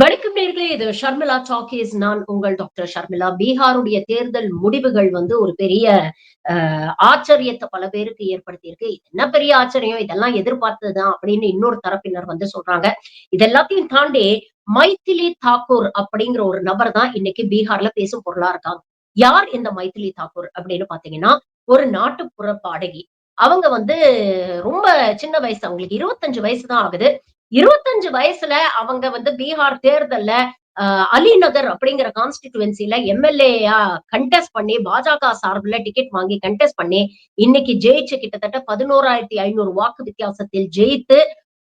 வணக்கம் நேர்களே இது ஷர்மிளா டாக்கீஸ். நான் உங்கள் டாக்டர் ஷர்மிளா. பீகாருடைய தேர்தல் முடிவுகள் வந்து ஒரு பெரிய அஹ், ஆச்சரியத்தை பல பேருக்கு ஏற்படுத்தியிருக்கு. என்ன பெரிய ஆச்சரியம்? இதெல்லாம் எதிர்பார்த்ததுதான் அப்படின்னு இன்னொரு தரப்பினர் வந்து சொல்றாங்க. இது எல்லாத்தையும் தாண்டி மைத்திலி தாக்கூர் அப்படிங்கிற ஒரு நபர் தான் இன்னைக்கு பீகார்ல பேசும் பொருளா இருக்காங்க. யார் இந்த மைத்திலி தாக்கூர் அப்படின்னு பாத்தீங்கன்னா ஒரு நாட்டுப்புற பாடகி. அவங்க வந்து ரொம்ப சின்ன வயசு அவங்களுக்கு இருபத்தஞ்சு வயசு தான் ஆகுது. இருபத்தஞ்சு வயசுல அவங்க வந்து பீகார் தேர்தல்ல அஹ், அலிநகர் அப்படிங்கிற கான்ஸ்டிடுவன்சில எம்எல்ஏயா கண்டெஸ்ட் பண்ணி பாஜக சார்பில் டிக்கெட் வாங்கி கண்டெஸ்ட் பண்ணி இன்னைக்கு ஜெயிச்சு கிட்டத்தட்ட பதினோராயிரத்தி ஐநூறு வாக்கு வித்தியாசத்தில் ஜெயித்து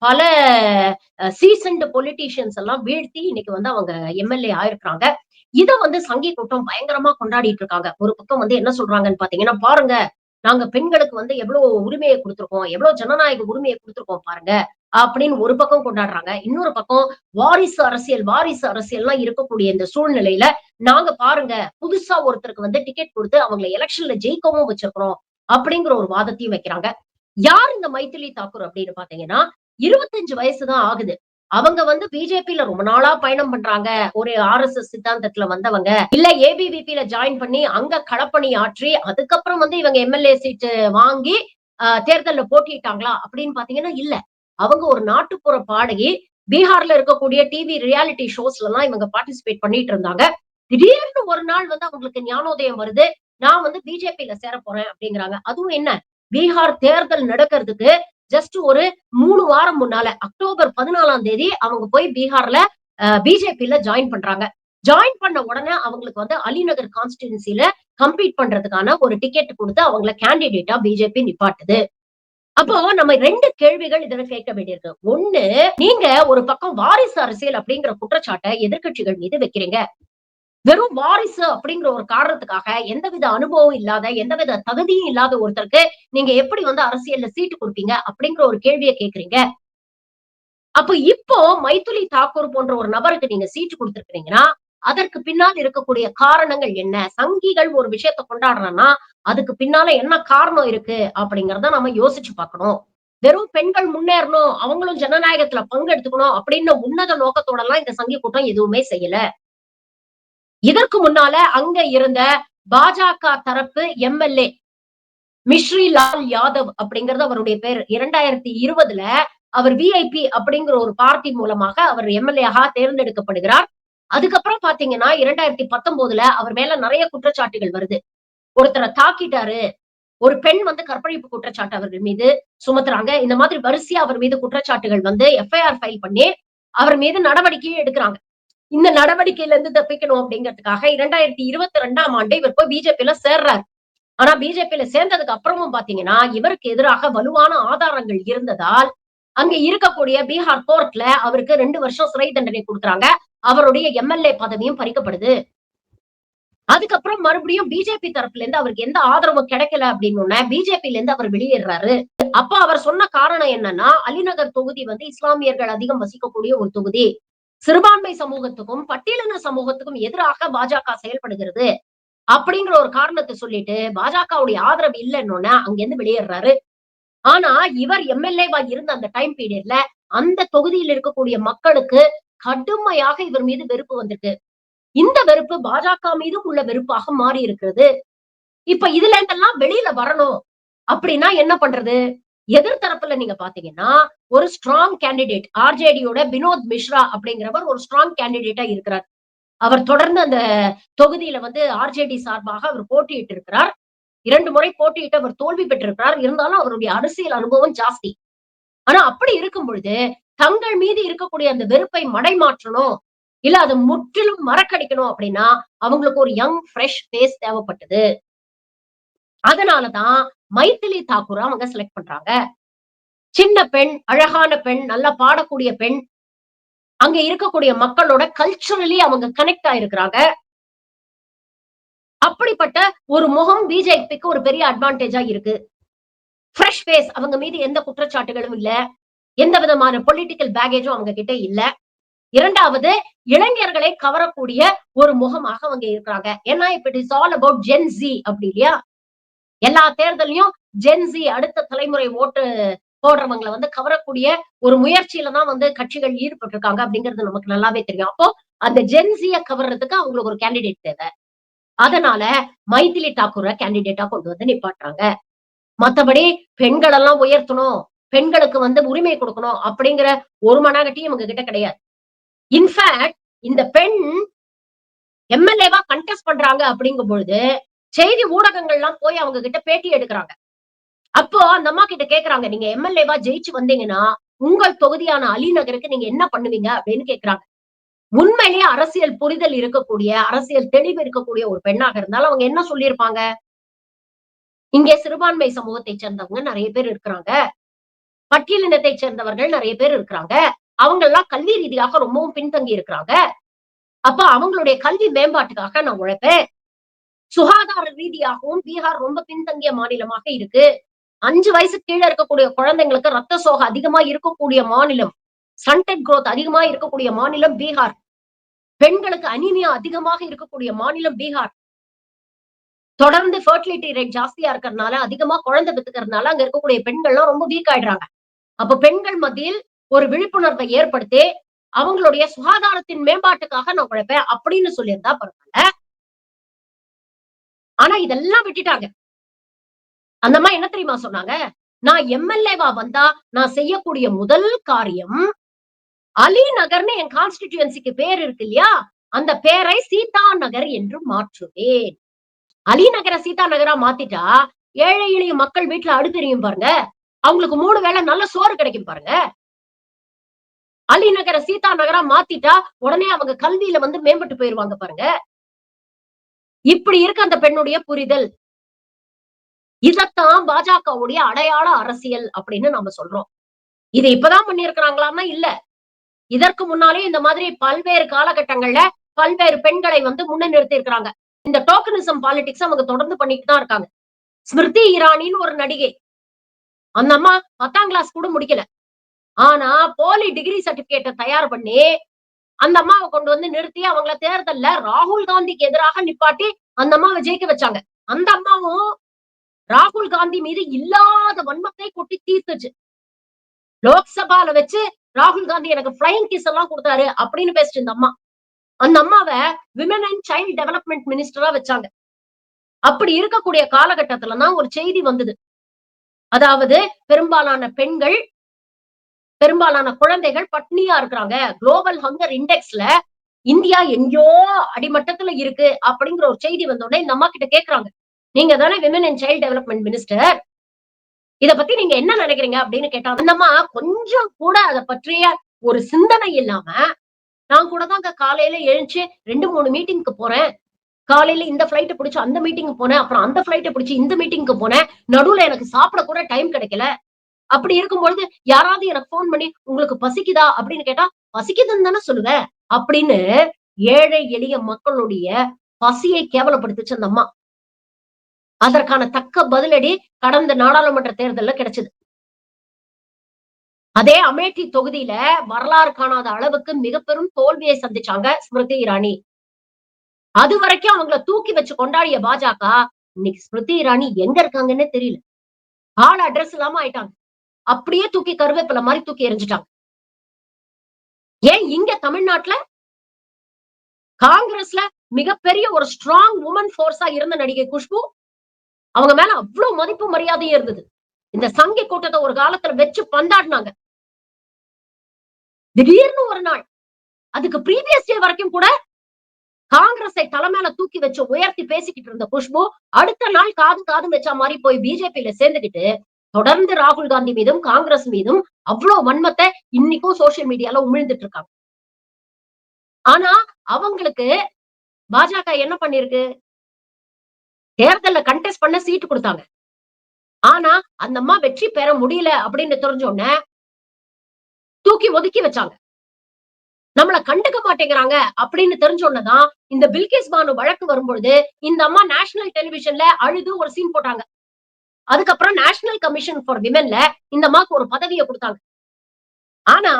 பல சீசன்டு பொலிட்டீஷியன்ஸ் எல்லாம் வீழ்த்தி இன்னைக்கு வந்து அவங்க எம்எல்ஏ ஆயிருக்காங்க இதை வந்து சங்கி கூட்டம் பயங்கரமா கொண்டாடிட்டு இருக்காங்க. ஒரு பக்கம் வந்து என்ன சொல்றாங்கன்னு பாத்தீங்கன்னா பாருங்க நாங்க பெண்களுக்கு வந்து எவ்வளவு உரிமையை கொடுத்துருக்கோம் எவ்வளவு ஜனநாயக உரிமையை கொடுத்துருக்கோம் பாருங்க அப்படின்னு ஒரு பக்கம் கொண்டாடுறாங்க. இன்னொரு பக்கம் வாரிசு அரசியல் வாரிசு அரசியல்லாம் இருக்கக்கூடிய இந்த சூழ்நிலையில நாங்க பாருங்க புதுசா ஒருத்தருக்கு வந்து டிக்கெட் கொடுத்து அவங்களை எலெக்ஷன்ல ஜெயிக்கவும் வச்சிருக்கிறோம் அப்படிங்கிற ஒரு வாதத்தையும் வைக்கிறாங்க. யார் இந்த மைத்திலி தாக்கூர் அப்படின்னு பாத்தீங்கன்னா இருபத்தஞ்சு வயசுதான் ஆகுது. அவங்க வந்து பிஜேபியில ரொம்ப நாளா பயணம் பண்றாங்க. ஒரு ஆர் எஸ் எஸ் சித்தாந்தத்துல வந்தவங்க. இல்ல ஏபிவிபியில ஜாயின் பண்ணி அங்க களப்பணி ஆற்றி அதுக்கப்புறம் வந்து இவங்க எம்எல்ஏ சீட்டு வாங்கி ஆஹ், தேர்தல்ல போட்டிட்டாங்களா அப்படின்னு பாத்தீங்கன்னா இல்ல. அவங்க ஒரு நாட்டுப்புற பாடகி. பீகார்ல இருக்கக்கூடிய டிவி ரியாலிட்டி ஷோஸ்ல எல்லாம் இவங்க பார்ட்டிசிபேட் பண்ணிட்டு இருந்தாங்க. திடீர்னு ஒரு நாள் வந்து அவங்களுக்கு ஞானோதயம் வருது. நான் வந்து பிஜேபியில சேர போறேன் அப்படிங்கிறாங்க. அதுவும் என்ன? பீகார் தேர்தல் நடக்கிறதுக்கு ஜஸ்ட் ஒரு மூணு வாரம் முன்னால அக்டோபர் பதினாலாம் தேதி அவங்க போய் பீகார்ல பிஜேபியில ஜாயின் பண்றாங்க. ஜாயின் பண்ண உடனே அவங்களுக்கு வந்து அலிநகர் கான்ஸ்டிடுவன்சில கம்பீட் பண்றதுக்கான ஒரு டிக்கெட் கொடுத்து அவங்கள கேண்டிடேட்டா பிஜேபி நிப்பாட்டுது. அப்போ நம்ம ரெண்டு கேள்விகள் இதுல கேட்க வேண்டியிருக்கு. ஒண்ணு நீங்க ஒரு பக்கம் வாரிசு அரசியல் அப்படிங்கிற குற்றச்சாட்டை எதிர்க்கட்சிகள் மீது வைக்கிறீங்க. வெறும் வாரிசு அப்படிங்கிற ஒரு காரணத்துக்காக எந்தவித அனுபவம் இல்லாத எந்தவித தகுதியும் இல்லாத ஒருத்தருக்கு நீங்க எப்படி வந்து அரசியல்ல சீட்டு கொடுப்பீங்க அப்படிங்கிற ஒரு கேள்வியை கேக்குறீங்க அப்ப இப்போ மைத்துலி தாக்கூர் போன்ற ஒரு நபருக்கு நீங்க சீட்டு கொடுத்துருக்கீங்கன்னா அதற்கு பின்னால் இருக்கக்கூடிய காரணங்கள் என்ன? சங்கிகள் ஒரு விஷயத்த கொண்டாடுறோம்னா அதுக்கு பின்னால என்ன காரணம் இருக்கு அப்படிங்கறத நம்ம யோசிச்சு பார்க்கணும். வெறும் பெண்கள் முன்னேறணும் அவங்களும் ஜனநாயகத்துல பங்கெடுத்துக்கணும் அப்படின்னு உன்னத நோக்கத்தோட எல்லாம் இந்த சங்கி கூட்டம் எதுவுமே செய்யல. இதற்கு முன்னால அங்க இருந்த பாஜக தரப்பு எம்எல்ஏ மிஸ்ரி லால் யாதவ் அப்படிங்கறது அவருடைய பேர். இரண்டாயிரத்தி இருபதுல அவர் விஐபி அப்படிங்கிற ஒரு பார்ட்டி மூலமாக அவர் எம்எல்ஏ தேர்ந்தெடுக்கப்படுகிறார். அதுக்கப்புறம் பாத்தீங்கன்னா இரண்டாயிரத்தி பத்தொன்பதுல அவர் மேல நிறைய குற்றச்சாட்டுகள் வருது. ஒருத்தரை தாக்கிட்டாரு. ஒரு பெண் வந்து கற்பழிப்பு குற்றச்சாட்டு அவர்கள் மீது சுமத்துறாங்க. இந்த மாதிரி வரிசையா அவர் மீது குற்றச்சாட்டுகள் வந்து எஃப்ஐஆர் ஃபைல் பண்ணி அவர் மீது நடவடிக்கையும் எடுக்கிறாங்க. இந்த நடவடிக்கையில இருந்து தப்பிக்கணும் அப்படிங்கிறதுக்காக இரண்டாயிரத்தி இருபத்தி ரெண்டாம் ஆண்டு இவர் போய் பிஜேபியில சேர்றாரு. ஆனா பிஜேபியில சேர்ந்ததுக்கு அப்புறமும் பாத்தீங்கன்னா இவருக்கு எதிராக வலுவான ஆதாரங்கள் இருந்ததால் அங்க இருக்கக்கூடிய பீகார் கோர்ட்ல அவருக்கு ரெண்டு வருஷம் சிறை தண்டனை கொடுக்குறாங்க. அவருடைய எம்எல்ஏ பதவியும் பறிக்கப்படுது. அதுக்கப்புறம் மறுபடியும் பிஜேபி தரப்புல இருந்து அவருக்கு எந்த ஆதரவும் கிடைக்கல அப்படின்னு பிஜேபில இருந்து அவர் வெளியேறாரு. அப்ப அவர் சொன்ன காரணம் என்னன்னா அலிநகர் தொகுதி வந்து இஸ்லாமியர்கள் அதிகம் வசிக்கக்கூடிய ஒரு தொகுதி. சிறுபான்மை சமூகத்துக்கும் பட்டியலின சமூகத்துக்கும் எதிராக பாஜக செயல்படுகிறது அப்படிங்கிற ஒரு காரணத்தை சொல்லிட்டு பாஜகவுடைய ஆதரவு இல்லைன்னு அங்கிருந்து வெளியேறாரு. ஆனா இவர் எம்எல்ஏவா இருந்த அந்த டைம் பீரியட்ல அந்த தொகுதியில் இருக்கக்கூடிய மக்களுக்கு கடுமையாக இவர் மீது வெறுப்பு வந்திருக்கு. இந்த வெறுப்பு பாஜக மீதும் உள்ள வெறுப்பாக மாறி இருக்கிறது. இப்ப இதுல இருந்தெல்லாம் வெளியில வரணும். அப்படின்னா என்ன பண்றது? எதிர்த்தரப்புல நீங்க பாத்தீங்கன்னா ஒரு ஸ்ட்ராங் கேண்டிடேட் ஆர்ஜேடியோட வினோத் மிஸ்ரா அப்படிங்கிறவர் ஒரு ஸ்ட்ராங் கேண்டிடேட்டா இருக்கிறார். அவர் தொடர்ந்து அந்த தொகுதியில வந்து ஆர்ஜேடி சார்பாக அவர் போட்டியிட்டு இருக்கிறார். இரண்டு முறை போட்டியிட்டு அவர் தோல்வி பெற்றிருக்கிறார். இருந்தாலும் அவருடைய அரசியல் அனுபவம் ஜாஸ்தி. ஆனா அப்படி இருக்கும் பொழுது தங்கள் மீது இருக்கக்கூடிய அந்த வெறுப்பை மடைமாற்றணும் இல்ல அதை முற்றிலும் மறக்கடிக்கணும் அப்படின்னா அவங்களுக்கு ஒரு யங் ஃப்ரெஷ் ஃபேஸ் தேவைப்பட்டது. அதனாலதான் மைத்திலி தாக்கூர் அவங்க செலக்ட் பண்றாங்க. சின்ன பெண் அழகான பெண் நல்லா பாடக்கூடிய பெண் அங்க இருக்கக்கூடிய மக்களோட கல்ச்சுரலி அவங்க கனெக்ட் ஆயிருக்கிறாங்க. அப்படிப்பட்ட ஒரு முகம் பிஜேபிக்கு ஒரு பெரிய அட்வான்டேஜா இருக்கு. ஃப்ரெஷ் ஃபேஸ் அவங்க மீது எந்த குற்றச்சாட்டுகளும் இல்ல. எந்த விதமான பொலிட்டிக்கல் பேகேஜும் அவங்க கிட்ட இல்ல. இரண்டாவது இளைஞர்களை கவரக்கூடிய ஒரு முகமாக அவங்க இருக்கிறாங்க. ஏன்னா இப்ப it is all about Gen Z அப்படி இல்லையா? எல்லா தேர்தலையும் ஜென்சி அடுத்த தலைமுறை ஓட்டு போடுறவங்களை வந்து கவரக்கூடிய ஒரு முயற்சியில தான் வந்து கட்சிகள் ஈடுபட்டு இருக்காங்க அப்படிங்கிறது நமக்கு நல்லாவே தெரியும். அப்போ அந்த ஜென்சிய கவர்றதுக்கு அவங்களுக்கு ஒரு கேண்டிடேட் தேவை. அதனால மைதிலி தாக்கூரை கேண்டிடேட்டா கொண்டு வந்து நிப்பாட்டுறாங்க. மத்தபடி பெண்கள் எல்லாம் உயர்த்தணும் பெண்களுக்கு வந்து உரிமை கொடுக்கணும் அப்படிங்கிற ஒரு மனகட்டியும் இவங்க கிட்ட கிடையாது. இன்ஃபேக்ட் இந்த பெண் எம்எல்ஏவா கண்டெஸ்ட் பண்றாங்க அப்படிங்கும் பொழுது செய்தி ஊடகங்கள்லாம் போய் அவங்க கிட்ட பேட்டி எடுக்கிறாங்க. அப்போ அந்த அம்மா கிட்ட கேக்குறாங்க நீங்க எம்எல்ஏவா ஜெயிச்சு வந்தீங்கன்னா உங்கள் தொகுதியான அலிநகருக்கு நீங்க என்ன பண்ணுவீங்க? அப்படின்னு கேக்குறாங்க. உண்மையிலேயே அரசியல் புரிதல் இருக்கக்கூடிய அரசியல் தெளிவு இருக்கக்கூடிய ஒரு பெண்ணாக இருந்தாலும் அவங்க என்ன சொல்லியிருப்பாங்க? இங்கே சிறுபான்மை சமூகத்தை சேர்ந்தவங்க நிறைய பேர் இருக்கிறாங்க. பட்டியலினத்தை சேர்ந்தவர்கள் நிறைய பேர் இருக்கிறாங்க. அவங்க எல்லாம் கல்வி ரீதியாக ரொம்பவும் பின்தங்கி இருக்கிறாங்க. அப்ப அவங்களுடைய கல்வி மேம்பாட்டுக்காக நான் உழைப்பேன். சுகாதார ரீதியாகவும் பீகார் ரொம்ப பின்தங்கிய மாநிலமாக இருக்கு. அஞ்சு வயசு கீழே இருக்கக்கூடிய குழந்தைங்களுக்கு ரத்த சோகை அதிகமா இருக்கக்கூடிய மாநிலம் சன்டெட் குரோத் அதிகமா இருக்கக்கூடிய மாநிலம் பீகார். பெண்களுக்கு அனிமியா அதிகமாக இருக்கக்கூடிய மாநிலம் பீகார். தொடர்ந்து ஃபர்டிலிட்டி ரேட் ஜாஸ்தியா இருக்கிறதுனால அதிகமா குழந்தை பெத்துக்கிறதுனால அங்க இருக்கக்கூடிய பெண்கள்லாம் ரொம்ப வீக் ஆயிடுறாங்க. அப்ப பெண்கள் மத்தியில் ஒரு விழிப்புணர்வை ஏற்படுத்தி அவங்களுடைய சுகாதாரத்தின் மேம்பாட்டுக்காக நான் உழைப்பேன் அப்படின்னு சொல்லியிருந்தா பரவாயில்ல. ஆனா இதெல்லாம் விட்டுட்டாங்க. அந்த அம்மா என்ன தெரியுமா சொன்னாங்க? நான் எம்எல்ஏவா வந்தா நான் செய்யக்கூடிய முதல் காரியம் அலி நகர்னு என் கான்ஸ்டிடியூன்சிக்கு பேர் இருக்கு இல்லையா? அந்த பேரை சீதா நகர் என்று மாற்றுவேன். அலி நகரை சீதா நகரா மாத்திட்டா ஏழை எளிய மக்கள் வீட்டுல அடுத்தெரியும் பாருங்க. அவங்களுக்கு மூணு வேளை நல்ல சோறு கிடைக்கும் பாருங்க. அலி நகர சீதா நகரா மாத்திட்டா உடனே அவங்க கல்வியில வந்து மேம்பட்டு போயிருவாங்க பாருங்க. இப்படி இருக்கு அந்த பெண்ணுடைய புரிதல். இதத்தான் பாஜகவுடைய அடையாள அரசியல் அப்படின்னு நாம சொல்றோம். இது இப்பதான் பண்ணியிருக்கிறாங்களான்னா இல்ல. இதற்கு முன்னாலே இந்த மாதிரி பல்வேறு காலகட்டங்கள்ல பல்வேறு பெண்களை வந்து முன்ன நிறுத்தி இருக்கிறாங்க. இந்த டோக்கனிசம் பாலிடிக்ஸ் அவங்க தொடர்ந்து பண்ணிட்டு தான் இருக்காங்க. ஸ்மிருதி இரானின்னு ஒரு நடிகை. அந்த அம்மா பத்தாம் கிளாஸ் கூட முடிக்கல. ஆனா போலி டிகிரி சர்டிபிகேட்டை தயார் பண்ணி அந்த அம்மாவை கொண்டு வந்து நிறுத்தி அவங்கள தேர்தல்ல ராகுல் காந்திக்கு எதிராக நிப்பாட்டி அந்த அம்மாவை ஜெயிக்க வச்சாங்க. அந்த அம்மாவும் ராகுல் காந்தி மீது இல்லாத வன்மத்தை கொட்டி தீர்த்துச்சு. லோக்சபால வச்சு ராகுல் காந்தி எனக்கு ஃபிளைங் கிஸ் எல்லாம் கொடுத்தாரு அப்படின்னு பேசிட்டு இந்த அம்மா. அந்த அம்மாவை விமன் அண்ட் சைல்ட் டெவலப்மெண்ட் மினிஸ்டரா வச்சாங்க. அப்படி இருக்கக்கூடிய காலகட்டத்துல தான் ஒரு செய்தி வந்தது. அதாவது பெரும்பாலான பெண்கள் பெரும்பாலான குழந்தைகள் பட்னியா இருக்கிறாங்க. குளோபல் ஹங்கர் இண்டெக்ஸ்ல இந்தியா எங்கேயோ அடிமட்டத்துல இருக்கு அப்படிங்கிற ஒரு செய்தி வந்த உடனே இந்த அம்மா கிட்ட கேக்குறாங்க. நீங்க தானே women and child development minister இத பத்தி நீங்க என்ன நினைக்கிறீங்க அப்படின்னு கேட்டாங்க அந்தம்மா கொஞ்சம் கூட அதை பற்றிய ஒரு சிந்தனை இல்லாம நான் கூட தாங்க காலையில எழுந்துச்சு ரெண்டு மூணு மீட்டிங்க்கு போறேன். காலையில இந்த ஃபிளைட்டை பிடிச்சி அந்த மீட்டிங் போனேன் அப்புறம் அந்த ஃபிளைட்டை பிடிச்சி இந்த மீட்டிங்க்கு போனேன். நடுவுல எனக்கு சாப்பிட கூட டைம் கிடைக்கல. அப்படி இருக்கும்பொழுது யாராவது எனக்கு போன் பண்ணி உங்களுக்கு பசிக்குதா? அப்படின்னு கேட்டா பசிக்குதுன்னு தானே சொல்லுவேன். அப்படின்னு ஏழை எளிய மக்களுடைய பசியை கேவலப்படுத்துச்சு அந்த அம்மா. அதற்கான தக்க பதிலடி கடந்த நாடாளுமன்ற தேர்தல்ல கிடைச்சது. அதே அமேட்டி தொகுதியில வரலாறு காணாத அளவுக்கு மிக பெரும் தோல்வியை சந்திச்சாங்க ஸ்மிருதி இரானி. அது வரைக்கும் அவங்கள தூக்கி வச்சு கொண்டாடிய பாஜக இன்னைக்கு ஸ்மிருதி இரானி எங்க இருக்காங்கன்னே தெரியல. ஆள் அட்ரஸ் இல்லாம ஆயிட்டாங்க. அப்படியே தூக்கி கருவேப்பிலை மாதிரி தூக்கி எறிஞ்சிட்டாங்க. ஏன் இங்க தமிழ்நாட்டுல காங்கிரஸ்ல மிகப்பெரிய ஒரு ஸ்ட்ராங் உமன் போர்ஸா இருந்த நடிகை குஷ்பு அவங்க மேல அவ்வளவு மதிப்பு மரியாதையும் இருந்தது. இந்த சங்கி கூட்டத்தை ஒரு காலத்துல வச்சு பந்தாடினாங்க. திடீர்னு ஒரு நாள் அதுக்கு ப்ரீவியஸ் டே வரைக்கும் கூட காங்கிரஸை தலைமையில தூக்கி வச்சு உயர்த்தி பேசிக்கிட்டு இருந்த குஷ்பு அடுத்த நாள் காது காது வச்ச மாதிரி போய் பிஜேபியில சேர்ந்துக்கிட்டு தொடர்ந்து ராகுல் காந்தி மீதும் காங்கிரஸ் மீதும் அவ்வளவு வன்மத்தை இன்னைக்கும் சோசியல் மீடியால உமிழ்ந்துட்டு இருக்காங்க ஆனா அவங்களுக்கு பாஜக என்ன பண்ணிருக்கு? தேர்தல்ல கண்டெஸ்ட் பண்ண சீட்டு கொடுத்தாங்க. ஆனா அந்த அம்மா வெற்றி பெற முடியல அப்படின்னு தெரிஞ்ச உடனே தூக்கி ஒதுக்கி வச்சாங்க. நம்மள கண்டுக்க மாட்டேங்கிறாங்க அப்படின்னு தெரிஞ்ச உடனேதான் இந்த பில்கிஸ் பானு வழக்கு வரும்பொழுது இந்த அம்மா நேஷனல் டெலிவிஷன்ல அழுது ஒரு சீன் போட்டாங்க. அதுக்கப்புறம் நேஷனல் கமிஷன் ஃபார் விமென்ல இந்த அம்மாக்கு ஒரு பதவியை கொடுத்தாங்க. ஆனா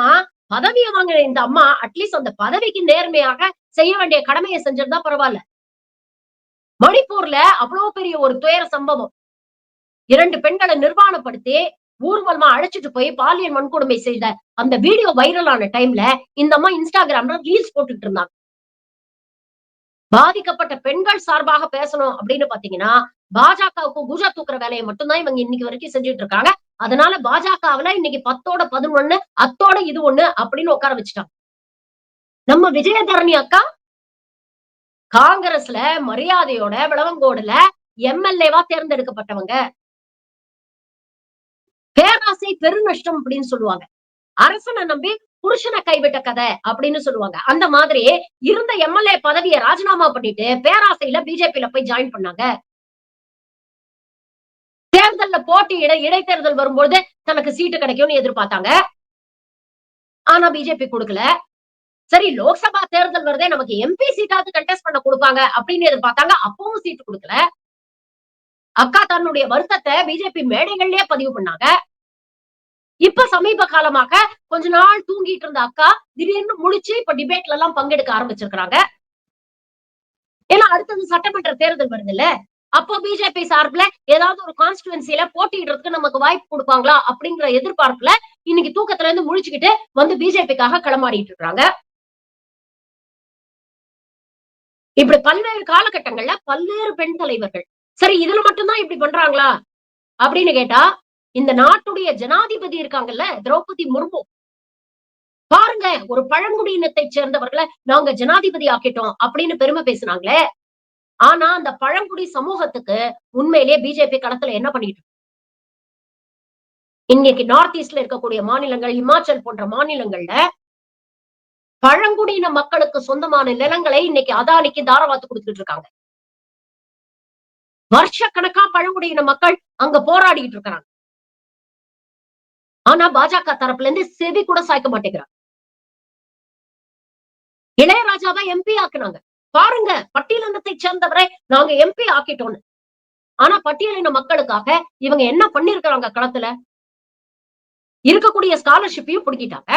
பதவியை வாங்கின இந்த அம்மா அட்லீஸ்ட் அந்த பதவிக்கு நேர்மையாக செய்ய வேண்டிய கடமையை செஞ்சிருந்தா பரவாயில்ல. மணிப்பூர்ல அவ்வளவு பெரிய ஒரு துயர சம்பவம். இரண்டு பெண்களை நிர்வாணப்படுத்தி ஊர்வலமா அழைச்சிட்டு போய் பாலியல் வன்கொடுமை செய்த அந்த வீடியோ வைரலான டைம்ல இந்த அம்மா இன்ஸ்டாகிராம்ல ரீல்ஸ் போட்டுட்டு இருந்தாங்க. பாதிக்கப்பட்ட பெண்கள் சார்பாக பேசணும் அப்படின்னு பாத்தீங்கன்னா பாஜகவுக்கு பூஜா தூக்குற வேலையை மட்டும்தான் இவங்க இன்னைக்கு வரைக்கும் செஞ்சுட்டு இருக்காங்க. அதனால பாஜகவுல இன்னைக்கு பத்தோட பதினொன்னு அத்தோட இது ஒண்ணு அப்படின்னு உட்கார வச்சுட்டாங்க. நம்ம விஜயதரணி அக்கா காங்கிரஸ்ல மரியாதையோட விளவங்கோடுல எம்எல்ஏவா தேர்ந்தெடுக்கப்பட்டவங்க. பேராசை பெருநஷ்டம் அப்படின்னு சொல்லுவாங்க. அரசனை நம்பி புருஷனை கைவிட்ட கதை அப்படின்னு சொல்லுவாங்க. அந்த மாதிரி இருந்த எம்எல்ஏ பதவியை ராஜினாமா பண்ணிட்டு பேராசையில பிஜேபியில போய் ஜாயின் பண்ணாங்க. தேர்தல்ல போட்டியிட இடைத்தேர்தல் வரும்போது தனக்கு சீட்டு கிடைக்கும்னு எதிர்பார்த்தாங்க. ஆனா பிஜேபி கொடுக்கல. சரி லோக்சபா தேர்தல் வருதே நமக்கு எம்பி சீட்டாவது கண்டெஸ்ட் பண்ண கொடுப்பாங்க அப்படின்னு எதிர்பார்த்தாங்க. அப்பவும் சீட்டு கொடுக்கல. அக்கா தன்னுடைய வருத்தத்தை பிஜேபி மேடைகள்லயே பதிவு பண்ணாங்க. இப்ப சமீப காலமாக கொஞ்ச நாள் தூங்கிட்டு இருந்த அக்கா திடீர்னு முடிச்சு இப்ப டிபேட்ல எல்லாம் பங்கெடுக்க ஆரம்பிச்சிருக்காங்க ஏன்னா அடுத்தது சட்டமன்ற தேர்தல் வருது இல்ல அப்போ பிஜேபி சார்பில் ஏதாவது ஒரு கான்ஸ்டுவன்சில போட்டியிடுறதுக்கு நமக்கு வாய்ப்பு கொடுப்பாங்களா அப்படிங்கிற எதிர்பார்ப்புல இன்னைக்கு தூக்கத்துல இருந்து முழிச்சுக்கிட்டு வந்து பிஜேபிக்காக களமாடிட்டு இருக்காங்க. இப்படி பல்வேறு காலகட்டங்கள்ல பல்வேறு பெண் தலைவர்கள் சரி இதுல மட்டும்தான் இப்படி பண்றாங்களா? அப்படின்னு கேட்டா இந்த நாட்டுடைய ஜனாதிபதி இருக்காங்கல்ல திரௌபதி முர்மு. பாருங்க ஒரு பழங்குடியினத்தை சேர்ந்தவர்களை நாங்க ஜனாதிபதி ஆக்கிட்டோம் அப்படின்னு பெருமை பேசுனாங்களே ஆனா அந்த பழங்குடி சமூகத்துக்கு உண்மையிலேயே பிஜேபி களத்துல என்ன பண்ணிட்டு இருக்கு? இன்னைக்கு நார்த் ஈஸ்ட்ல இருக்கக்கூடிய மாநிலங்கள் இமாச்சல் போன்ற மாநிலங்கள்ல பழங்குடியின மக்களுக்கு சொந்தமான நிலங்களை இன்னைக்கு அதானிக்கு தாரவாத்து கொடுத்துட்டு இருக்காங்க. வருஷக்கணக்கா பழங்குடியின மக்கள் அங்க போராடிக்கிட்டு இருக்கிறாங்க. ஆனா பாஜக தரப்புல இருந்து செவி கூட சாய்க்க மாட்டேங்கிறாங்க. இளையராஜாவை எம்பி ஆக்குனாங்க. பாருங்க பட்டியலினத்தை சேர்ந்தவரை நாங்க எம்பி ஆக்கிட்டோம்னு. ஆனா பட்டியலின மக்களுக்காக இவங்க என்ன பண்ணிருக்கிறாங்க களத்துல? இருக்கக்கூடிய ஸ்காலர்ஷிப்பையும் பிடிக்கிட்டாங்க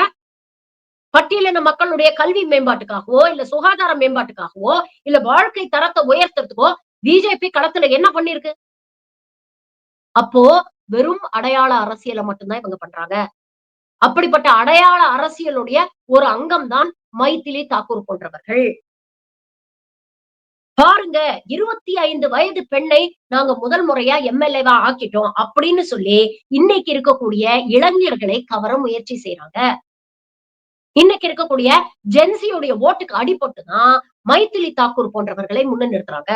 பட்டியலின மக்களுடைய கல்வி மேம்பாட்டுக்காகவோ இல்ல சுகாதார மேம்பாட்டுக்காகவோ இல்ல வாழ்க்கை தரத்தை உயர்த்துறதுக்கோ பிஜேபி களத்துல என்ன பண்ணிருக்கு? அப்போ வெறும் அடையாள அரசியலை மட்டும்தான் இவங்க பண்றாங்க. அப்படிப்பட்ட அடையாள அரசியலுடைய ஒரு அங்கம் தான் மைத்திலி தாக்கூர் போன்றவர்கள். பாருங்க இருபத்தி ஐந்து வயது பெண்ணை நாங்க முதல் முறையா எம்எல்ஏவா ஆக்கிட்டோம் அப்படின்னு சொல்லி இன்னைக்கு இருக்கக்கூடிய இளைஞர்களை கவர முயற்சி செய்யறாங்க இன்னைக்கு இருக்கக்கூடிய ஜென்சியுடைய ஓட்டுக்கு அடிபட்டுதான் மைத்திலி தாக்கூர் போன்றவர்களை முன்ன நிறுத்துறாங்க.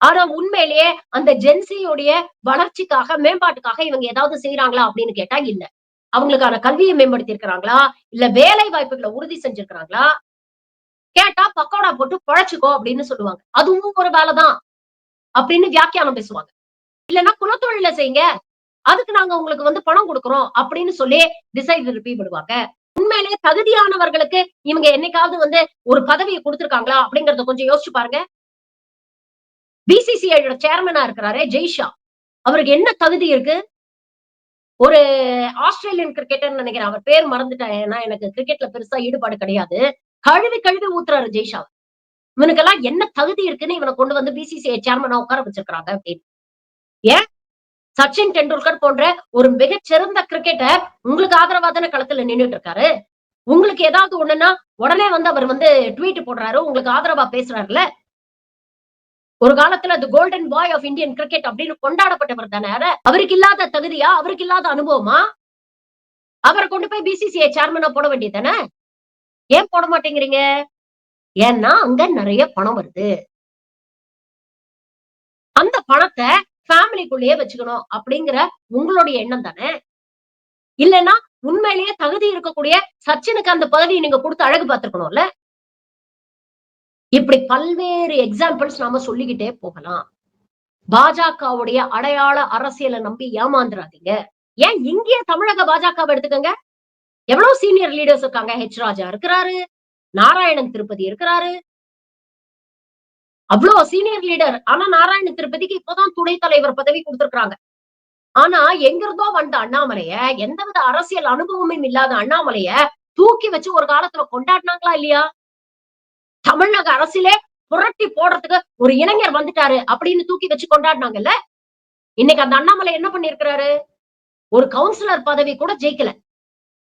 ஆனா உண்மையிலேயே அந்த ஜென்சியுடைய வளர்ச்சிக்காக மேம்பாட்டுக்காக இவங்க ஏதாவது செய்யறாங்களா அப்படின்னு கேட்டா இல்ல. அவங்களுக்கான கல்வியை மேம்படுத்தி இருக்கிறாங்களா இல்ல வேலை வாய்ப்புகளை உறுதி செஞ்சிருக்கிறாங்களா? கேட்டா பக்கோடா போட்டு பழச்சுக்கோ அப்படின்னு சொல்லுவாங்க. அதுவும் ஒரு வேலைதான் அப்படின்னு வியாக்கியானம் பேசுவாங்க. இல்லைன்னா குலத்தொழில செய்யுங்க. அதுக்கு நாங்க உங்களுக்கு வந்து பணம் கொடுக்குறோம் அப்படின்னு சொல்லி திசை திருப்பி விடுவாங்க. உண்மையிலேயே தகுதியானவர்களுக்கு இவங்க என்னைக்காவது வந்து ஒரு பதவியை கொடுத்துருக்காங்களா அப்படிங்கறத கொஞ்சம் யோசிச்சு பாருங்க. பிசிசிஐயோட சேர்மனா இருக்கிறாரே ஜெய்ஷா அவருக்கு என்ன தகுதி இருக்கு? ஒரு ஆஸ்திரேலியன் கிரிக்கெட்டர் நினைக்கிறேன். அவர் பேர் மறந்துட்டேன். ஏன்னா எனக்கு கிரிக்கெட்ல பெருசா ஈடுபாடு கிடையாது. கழுவி கழுவி ஊத்துறாரு ஜெய்ஷா. இவனுக்கெல்லாம் என்ன தகுதி இருக்குன்னு இவனை கொண்டு வந்து பிசிசிஐ சேர்மனா உட்கார வச்சிருக்காங்க அப்படின்னு. ஏன்? சச்சின் டெண்டுல்கர் போன்ற ஒரு மிகச்சிறந்த கிரிக்கெட்டர் உங்களுக்கு ஆதரவா தானே களத்துல நின்றுட்டு இருக்காரு? உங்களுக்கு ஏதாவது ஒண்ணுன்னா உடனே வந்து அவர் வந்து ட்வீட் போடுறாரு உங்களுக்கு ஆதரவா பேசுறாருல ஒரு காலத்துல அது golden boy of Indian cricket அப்படின்னு கொண்டாடப்பட்டவர் தானே. அவருக்கு இல்லாத தகுதியா? அவருக்கு இல்லாத அனுபவமா? அவரை கொண்டு போய் பிசிசிஐ சேர்மனா போட வேண்டியதானே ஏன் போட மாட்டேங்கிறீங்க? ஏன்னா அங்க நிறைய பணம் வருது. அந்த பணத்தை ஃபேமிலிக்குள்ளேயே வச்சுக்கணும் அப்படிங்கிற உங்களுடைய எண்ணம் தானே? இல்லைன்னா உண்மையிலேயே தகுதி இருக்கக்கூடிய சச்சினுக்கு அந்த பதவியை நீங்க கொடுத்து அழகு பார்த்திருக்கணும்ல? இப்படி பல்வேறு எக்ஸாம்பிள்ஸ் நாம சொல்லிக்கிட்டே போகலாம். பாஜகவுடைய அடையாள அரசியலை நம்பி ஏமாந்துடாதீங்க ஏன் இங்கே தமிழக பாஜகவை எடுத்துக்கங்க? எவ்வளவு சீனியர் லீடர்ஸ் இருக்காங்க? ஹெச் ராஜா இருக்கிறாரு. நாராயணன் திருப்பதி இருக்கிறாரு. அவ்வளவு சீனியர் லீடர் ஆனா நாராயண திருப்பதிக்கு இப்பதான் துணை தலைவர் பதவி கொடுத்திருக்காங்க ஆனா எங்கிருந்தோ வந்த அண்ணாமலைய எந்தவித அரசியல் அனுபவமும் இல்லாத அண்ணாமலைய தூக்கி வச்சு ஒரு காலத்துல கொண்டாடினாங்களா இல்லையா? தமிழக அரசியலே புரட்டி போடுறதுக்கு ஒரு இளைஞர் வந்துட்டாரு அப்படின்னு தூக்கி வச்சு கொண்டாடினாங்கல்ல? இன்னைக்கு அந்த அண்ணாமலை என்ன பண்ணிருக்கிறாரு ஒரு கவுன்சிலர் பதவி கூட ஜெயிக்கல.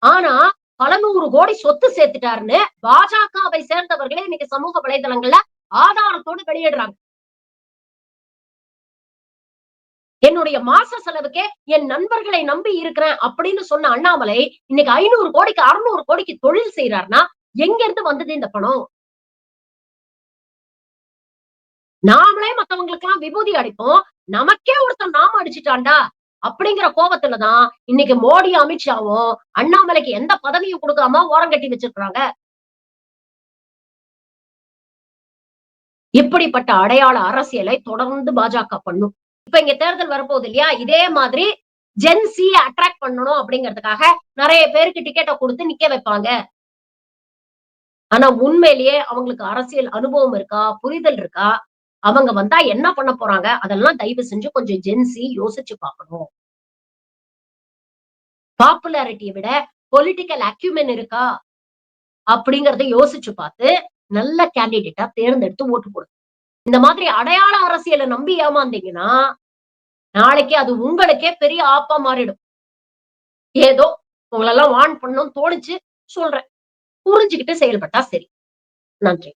ஆனா பல நூறு கோடி சொத்து சேர்த்துட்டாருன்னு பாஜகவை சேர்ந்தவர்களே இன்னைக்கு சமூக வலைதளங்கள்ல ஆதாரத்தோடு வெளியிடுறாங்க. என்னுடைய மாச செலவுக்கே என் நண்பர்களை நம்பி இருக்கிறேன் அப்படின்னு சொன்ன அண்ணாமலை இன்னைக்கு ஐநூறு கோடிக்கு அறுநூறு கோடிக்கு தொழில் செய்யறாருன்னா எங்க இருந்து வந்தது இந்த பணம்? நாமளே மத்தவங்களுக்கு எல்லாம் விபூதி அடிப்போம். நமக்கே ஒருத்தன் நாம அடிச்சுட்டான்டா. அப்படிங்கிற கோபத்துலதான் இன்னைக்கு மோடி அமித்ஷாவும் அண்ணாமலைக்கு எந்த பதவியும் கொடுக்காம ஓரம் கட்டி வச்சிருக்காங்க இப்படிப்பட்ட அடையாள அரசியலை தொடர்ந்து பாஜக பண்ணும். இப்ப இங்க தேர்தல் வரப்போகுது இல்லையா? இதே மாதிரி ஜென்சிய அட்ராக்ட் பண்ணணும் அப்படிங்கிறதுக்காக நிறைய பேருக்கு டிக்கெட்டை கொடுத்து நிக்க வைப்பாங்க. ஆனா உண்மையிலேயே அவங்களுக்கு அரசியல் அனுபவம் இருக்கா? புரிதல் இருக்கா? அவங்க வந்தா என்ன பண்ண போறாங்க? அதெல்லாம் தயவு செஞ்சு கொஞ்சம் ஜென்சி யோசிச்சு பார்க்கணும். பாப்புலாரிட்டியை விட பொலிட்டிக்கல் அக்யூமென் இருக்கா? அப்படிங்கறத யோசிச்சு பார்த்து நல்ல கேண்டிடேட்டா தேர்ந்தெடுத்து ஓட்டு போடுங்க இந்த மாதிரி அடையாள அரசியலை நம்பி ஏமாந்தீங்கன்னா நாளைக்கு அது உங்களுக்கே பெரிய ஆப்பா மாறிடும். ஏதோ உங்களெல்லாம் வான் பண்ணும் தோணுச்சு சொல்றேன். புரிஞ்சுக்கிட்டு செயல்பட்டா சரி. நன்றி.